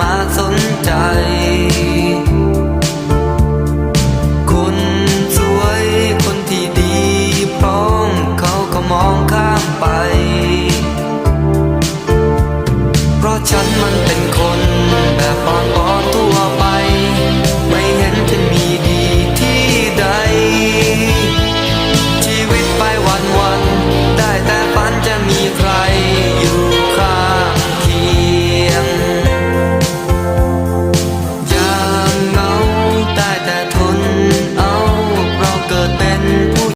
มาสนใจ คนสวยคนที่ดีพร้อมเขาก็มองข้ามไป เพราะฉันมันเป็น